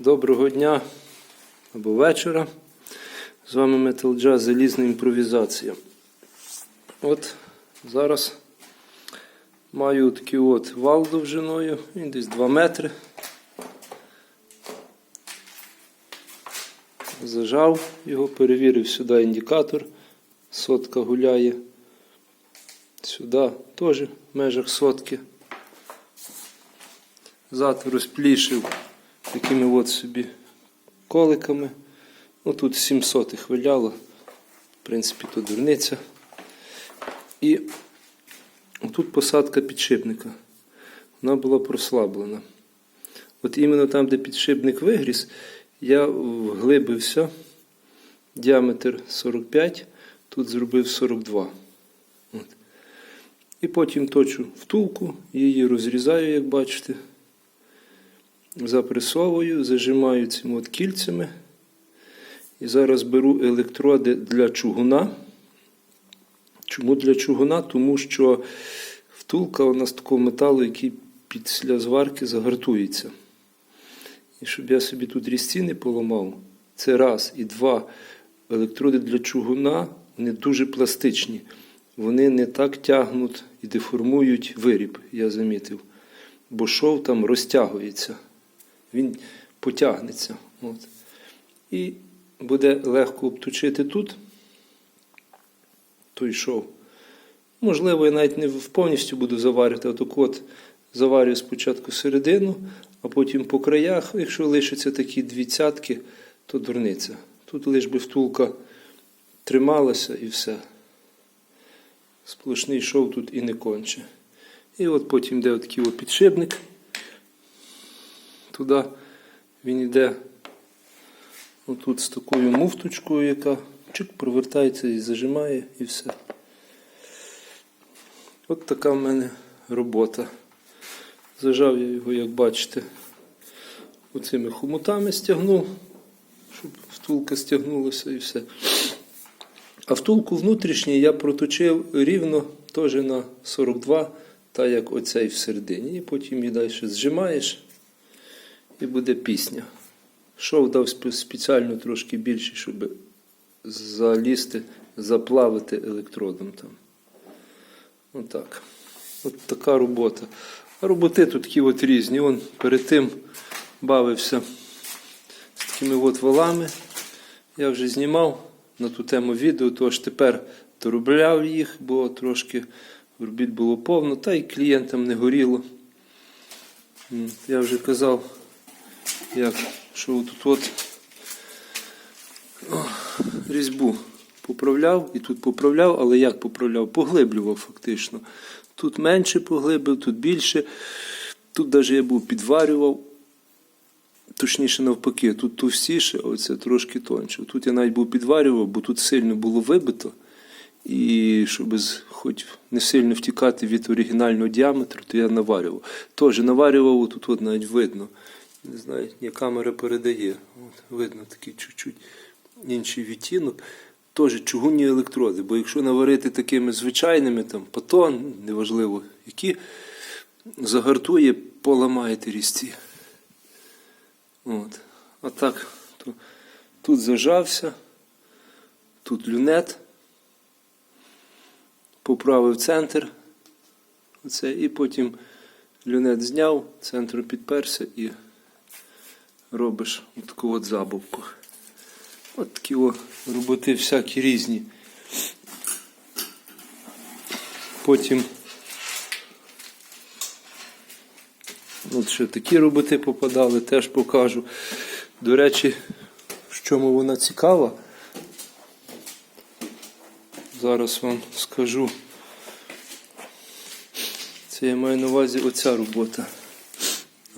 Доброго дня або вечора. З вами Metal Jazz Залізна імпровізація. От зараз маю такий от вал довжиною, він десь 2 метри. Зажав його, перевірив сюди індикатор. Сотка гуляє. Сюди теж в межах сотки. Зад розплішив такими от собі коликами. Ну тут 700 виляло. В принципі, то дурниця. І тут посадка підшипника. Вона була прослаблена. От іменно там, де підшипник вигріз, я вглибився. Діаметр 45, тут зробив 42. От. І потім точу втулку, її розрізаю, як бачите запресовую, зажимаю цими от кільцями. І зараз беру електроди для чугуна. Чому для чугуна? Тому що втулка у нас такого металу, який після зварки загартується. І щоб я собі тут різці не поламав, це раз. І два. Електроди для чугуна вони дуже пластичні. Вони не так тягнуть і деформують виріб, я замітив. Бо шов там розтягується він потягнеться. От. І буде легко обточити тут той шов. Можливо, я навіть не повністю буду заварювати, а так от заварюю спочатку середину, а потім по краях, якщо лишаться такі дві цятки, то дурниця. Тут лиш би втулка трималася і все. Сплошний шов тут і не конче. І от потім йде такий підшипник туди він йде отут з такою муфточкою, яка чик провертається і зажимає, і все. От така в мене робота. Зажав я його, як бачите, оцими хомутами стягнув, щоб втулка стягнулася і все. А втулку внутрішній я проточив рівно теж на 42, так як оцей всередині. І потім її далі зжимаєш і буде пісня. Шов дав спеціально трошки більше, щоб залізти, заплавити електродом там. Отак. От така робота. А роботи тут такі от різні. Он перед тим бавився з такими от валами. Я вже знімав на ту тему відео, тож тепер доробляв їх, бо трошки робіт було повно, та й клієнтам не горіло. Я вже казав як що тут от різьбу поправляв і тут поправляв, але як поправляв? Поглиблював фактично. Тут менше поглибив, тут більше. Тут навіть я був підварював. Точніше, навпаки, тут товстіше, а оце трошки тоньше. Тут я навіть був підварював, бо тут сильно було вибито. І щоб хоч не сильно втікати від оригінального діаметру, то я наварював. Теж наварював, тут от навіть видно. Не знаю, ні камера передає. От, Видно такий чуть-чуть інший відтінок. Теж чугунні електроди. Бо якщо наварити такими звичайними, там патон, неважливо, які загартує, поламаєте різці. От. А так, то, тут зажався, тут люнет, поправив центр. Оце, і потім люнет зняв, центром підперся і робиш таку от забавку. От такі о, роботи всякі різні. Потім от ще такі роботи попадали, теж покажу. До речі, в чому вона цікава. Зараз вам скажу. Це я маю на увазі оця робота.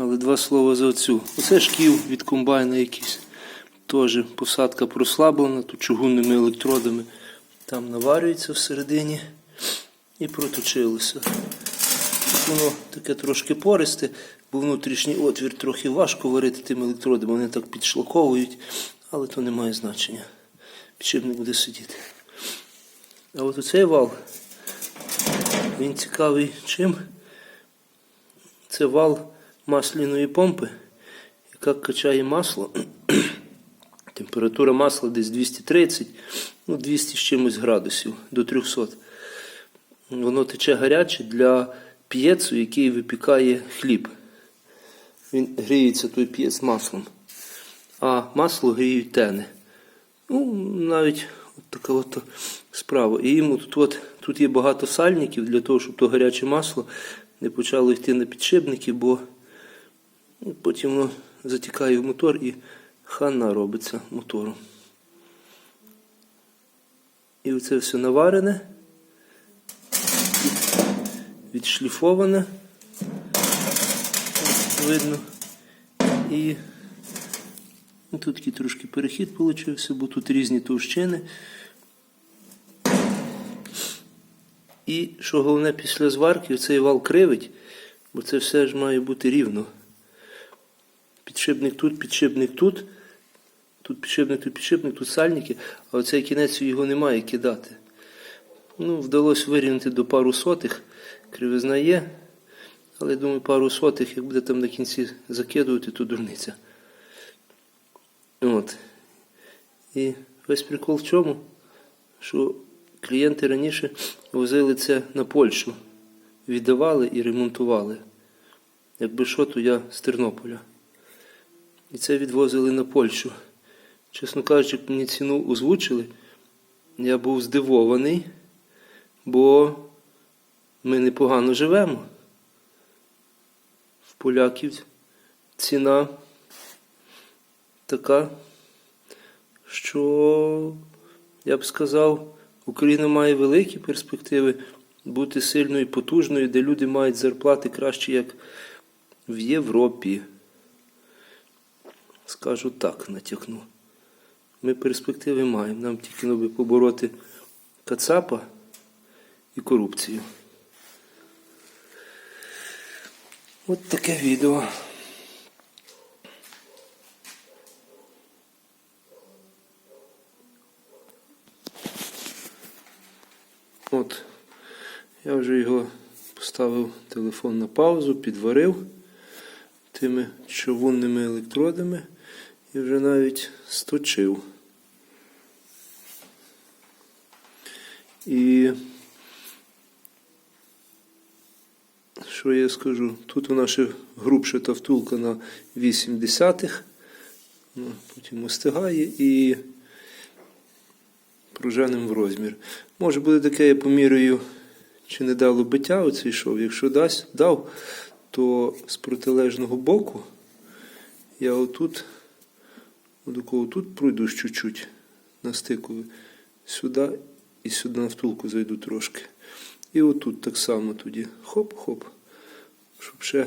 Але два слова за оцю. Оце шків від комбайна якийсь. Теж посадка прослаблена, тут чугунними електродами. Там наварюється всередині і проточилося. Тут воно таке трошки пористе, бо внутрішній отвір трохи важко варити тим електродами, вони так підшлаковують, але то не має значення. Підшипник буде сидіти. А от оцей вал, він цікавий чим? Це вал масляної помпи, яка качає масло. Температура масла десь 230, ну 200 з чимось градусів до 300. Воно тече гаряче для п'єцу, який випікає хліб. Він гріється той п'єц маслом, а масло гріють тени. Ну, навіть от така от справа. І йому тут, от, тут є багато сальників для того, щоб то гаряче масло не почало йти на підшипники, бо потім воно затікає в мотор і хана робиться мотору. І оце все наварене, відшліфоване, видно. І Тут такий трошки перехід получився, бо тут різні товщини. І що головне після зварки, цей вал кривить, бо це все ж має бути рівно. Підшипник тут, підшипник тут, тут підшипник, тут підшипник, тут сальники, а оцей кінець його немає кидати. Ну, вдалося вирівняти до пару сотих, кривизна є, але думаю, пару сотих, як буде там на кінці закидувати, то дурниця. От. І весь прикол в чому? Що клієнти раніше возили це на Польщу, віддавали і ремонтували. Якби що, то я з Тернополя. І це відвозили на Польщу. Чесно кажучи, мені ціну озвучили, я був здивований, бо ми непогано живемо. В поляків ціна така, що я б сказав, Україна має великі перспективи бути сильною і потужною, де люди мають зарплати краще, як в Європі. Скажу так, натякну. Ми перспективи маємо. Нам тільки би побороти Кацапа і корупцію. От таке відео. От, я вже його поставив телефон на паузу, підварив тими човунними електродами і вже навіть сточив. І що я скажу? Тут вона ще грубша та втулка на 8 десятих, ну, потім остигає і пружиним в розмір. Може буде таке, я поміряю, чи не дало биття оцей шов. Якщо дасть, дав, то з протилежного боку я отут, отако, тут пройду чуть-чуть на стику сюди і сюди на втулку зайду трошки. І отут так само тоді. Хоп-хоп. Щоб ще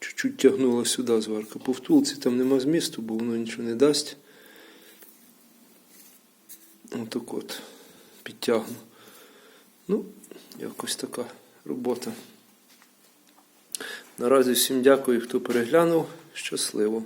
чуть-чуть тягнула сюди зварка. По втулці там нема змісту, бо воно нічого не дасть. Отак от підтягну. Ну, якось така робота. Наразі всім дякую, хто переглянув. Щасливо!